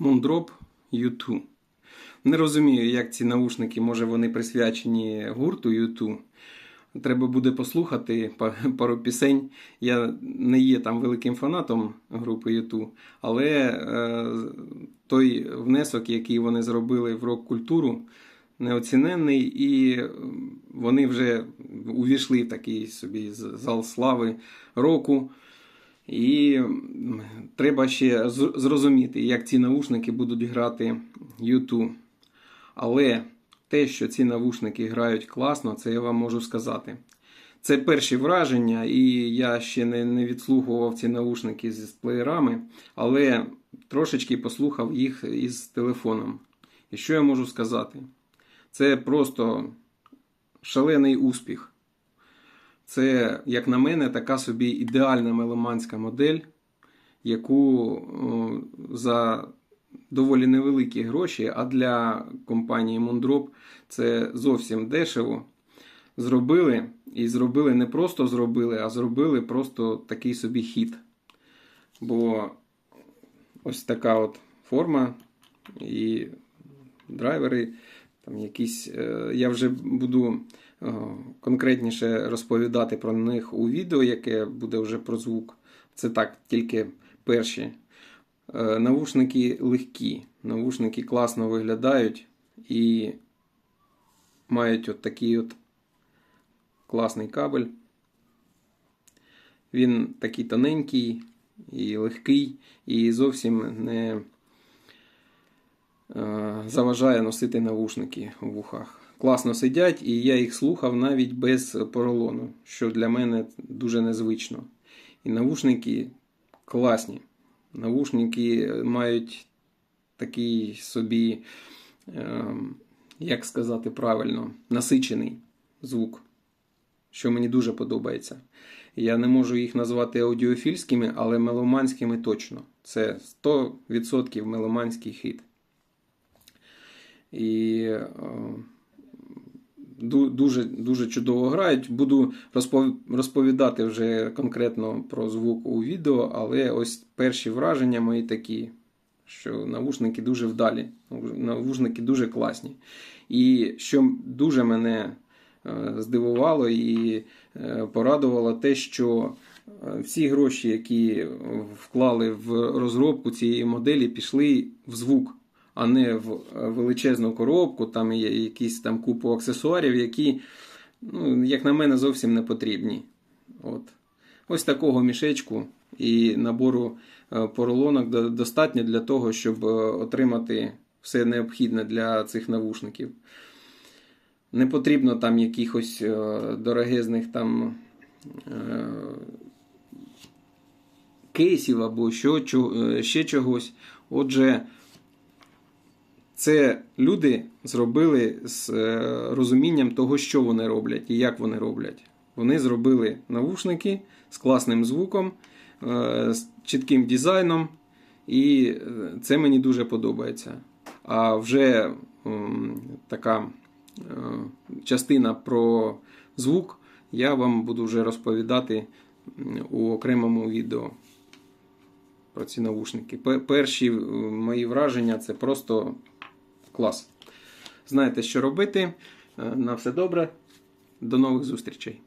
Moondrop U2. Не розумію, як ці наушники, може вони присвячені гурту U2. Треба буде послухати пару пісень. Я не є там великим фанатом групи U2, але е, той внесок, який вони зробили в рок-культуру, неоціненний, і вони вже увійшли в такий собі зал слави року. І треба ще зрозуміти, як ці наушники будуть грати YouTube. Але те, що ці навушники грають класно, це я вам можу сказати. Це перші враження, і я ще не, не відслухував ці наушники з плеєрами, але трошечки послухав їх із телефоном. І що я можу сказати? Це просто шалений успіх. Це, як на мене, така собі ідеальна меломанська модель, яку за доволі невеликі гроші, а для компанії Moondrop це зовсім дешево. Зробили і зробили не просто зробили, а зробили просто такий собі хід. Бо ось така от форма і драйвери, там якісь. е, Я вже буду е, конкретніше розповідати про них у відео, яке буде вже про звук. Це так, тільки перші. Е, Навушники легкі, навушники класно виглядають і мають от такий от класний кабель. Він такий тоненький і легкий, і зовсім не заважає носити навушники у вухах. Класно сидять, і я їх слухав навіть без поролону, що для мене дуже незвично. І навушники класні. Навушники мають такий собі, е, як сказати правильно, насичений звук, що мені дуже подобається. Я не можу їх назвати аудіофільськими, але меломанськими точно. Це 100% меломанський хит. І е, дуже, дуже чудово грають. Буду розповідати вже конкретно про звук у відео, але ось перші враження мої такі, що навушники дуже вдалі, навушники дуже класні. І що дуже мене е, здивувало і е, порадувало те, що всі гроші, які вклали в розробку цієї моделі, пішли в звук, а не в е, величезну коробку, там є якісь там купу аксесуарів, які, ну, як на мене, зовсім не потрібні. От. Ось такого мішечку і набору е, поролонок достатньо для того, щоб е, отримати все необхідне для цих навушників. Не потрібно там якихось дорогезних там кейсів або що, ще чогось. Отже, це люди зробили з е, розумінням того, що вони роблять і як вони роблять. Вони зробили навушники з класним звуком, е, з чітким дизайном, і е, це мені дуже подобається. А вже така частина про звук я вам буду вже розповідати у окремому відео про ці навушники. Перші мої враження це просто клас. Знаєте, що робити. Е, На все добре. До нових зустрічей.